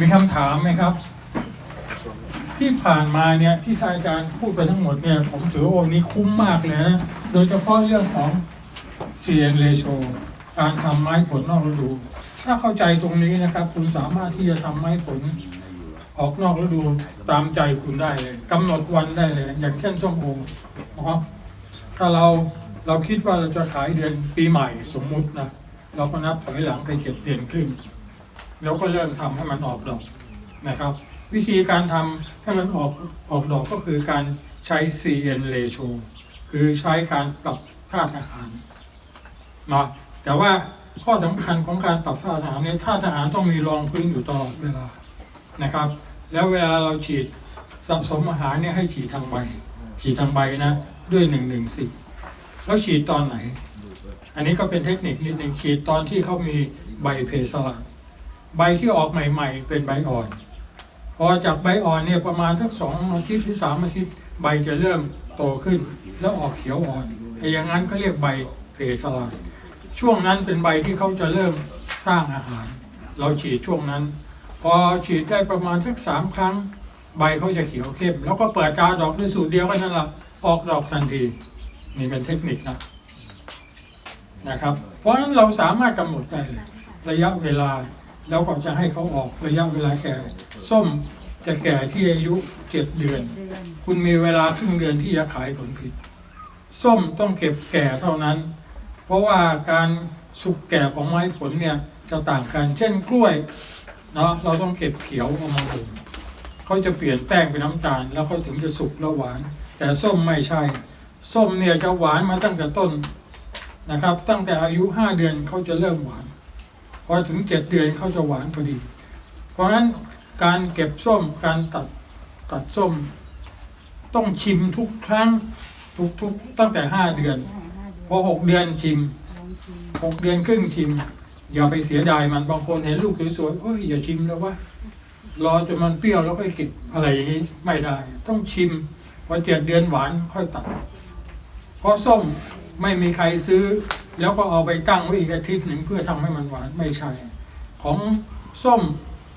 มีคำถามไหมครับ ที่ผ่านมาเนี่ยที่ทานอาจารย์พูดไปทั้งหมดเนี่ยผมถือว่าวันนี้คุ้มมากเลยนะ โดยเฉพาะเรื่องของ CN ratio การทำไม้ผลนอกฤดู ถ้าเข้าใจตรงนี้นะครับ คุณสามารถที่จะทำไม้ผลออกนอกฤดูตามใจคุณได้เลยกำหนดวันได้เลย อย่างเช่นส้มโอนะครับถ้าเราเราคิดว่าเราจะขายเดือนปีใหม่สมมุตินะ เราก็นับถอยหลังไปเก็บเดือนครึ่ง แล้วก็เริ่มทำให้มันออกดอกนะครับ วิธีการทำให้มันออกออกดอกก็คือการใช้ CN ratio คือใช้การปรับธาตุอาหารนะแต่ว่าข้อสำคัญของการปรับธาตุอาหารเนี่ยธาตุอาหารต้องมีรองพื้นอยู่ตลอดเวลานะครับ แล้วเวลาเราฉีดสะสมอาหารเนี่ยให้ฉีดทางใบ ฉีดทางใบนะ ด้วยหนึ่งหนึ่งสิแล้วฉีดตอนไหน อันนี้ก็เป็นเทคนิคนิดหนึ่งฉีดตอนที่เขามีใบเพสลัด ใบที่ออกใหม่ ๆ เป็นใบอ่อน พอจากใบอ่อนเนี่ยประมาณสักสองอาทิตย์หรือสามอาทิตย์ใบจะเริ่มโตขึ้น แล้วออกเขียวอ่อนไอ้อย่างนั้นก็เรียกใบเพสลัดช่วงนั้นเป็นใบที่เขาจะเริ่มสร้างอาหาร เราฉีดช่วงนั้น พอฉีดได้ประมาณสักสามครั้ง ใบเขาจะเขียวเข้ม แล้วก็เปิดตาดอกด้วยสูตรเดียวกันนั่นแหละออกดอกทันทีนี่เป็นเทคนิคนะนะครับ เพราะฉะนั้นเราสามารถกำหนดได้ระยะเวลา แล้วก็จะให้เขาออกระยะเวลาแก่ ส้มจะแก่ที่อายุเจ็ดเดือน คุณมีเวลาครึ่งเดือนที่จะขายผลผลิตส้มต้องเก็บแก่เท่านั้น เพราะว่าการสุกแก่ของไม้ผลเนี่ยจะต่างกัน เช่นกล้วยเนาะเราต้องเก็บเขียวเอามาบ่มเขาจะเปลี่ยนแป้งเป็นน้ำตาล แล้วเขาถึงจะสุกแล้วหวาน แต่ส้มไม่ใช่ ส้มเนี่ยจะหวานมาตั้งแต่ต้นนะครับ ตั้งแต่อายุห้าเดือนเขาจะเริ่มหวานพ อถึงเจ็ดเดือนเขาจะหวานพอดี เพราะฉะนั้นการเก็บส้มการตัดตัดส้ม ต้องชิมทุกครั้งทุกทุกตั้งแต่ห้าเดือน พอหกเดือนชิมหกเดือนครึ่งชิม อย่าไปเสียดายมันบางคนเห็นลูกสวยๆเอ้ยอย่าชิมแล้ววะรอจนมันเปรี้ยวแล้วค่อยก็บอะไรอย่างนี้ไม่ได้ ต้องชิมพอเจ็ดเดือนหวานค่อยตัด เพราะส้มไม่มีใครซื้อ แล้วก็เอาไปตั้งไว้อีกอาทิตย์หนึ่งเพื่อทำให้มันหวานไม่ใช่ ของส้ม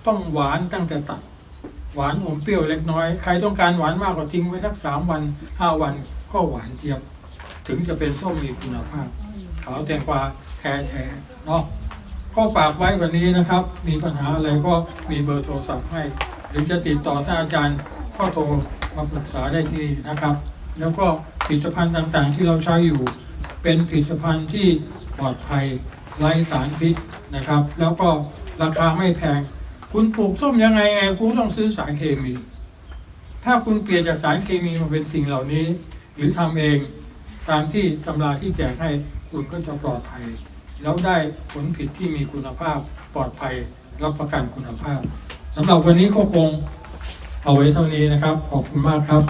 ต้องหวานตั้งแต่ตัด หวานอมเปรี้ยวเล็กน้อย ใครต้องการหวานมากกว่าทิ้งไว้สักสามวันห้าวันก็หวานเจี๊ยบ ถึงจะเป็นส้มมีคุณภาพขาวแตงกวาแท้แท้ๆเนาะก็ฝากไว้วันนี้นะครับ มีปัญหาอะไรก็มีเบอร์โทรศัพท์ให้ หรือจะติดต่อท่านอาจารย์ก็โทรมาปรึกษาได้ที่นี่นะครับ แล้วก็ผลิตภัณฑ์ต่างๆที่เราใช้อยู่ เป็นผลิตภัณฑ์ที่ปลอดภัยไร้สารพิษนะครับ แล้วก็ราคาไม่แพง คุณปลูกส้มยังไงไงคุณต้องซื้อสารเคมี ถ้าคุณเปลี่ยนจากสารเคมีมาเป็นสิ่งเหล่านี้ หรือทำเองตามที่ตำราที่แจกให้คุณก็จะปลอดภัย แล้วได้ผลผลิตที่มีคุณภาพปลอดภัยรับประกันคุณภาพสำหรับวันนี้ก็คงเอาไว้เท่านี้นะครับ ขอบคุณมากครับ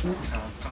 ครับ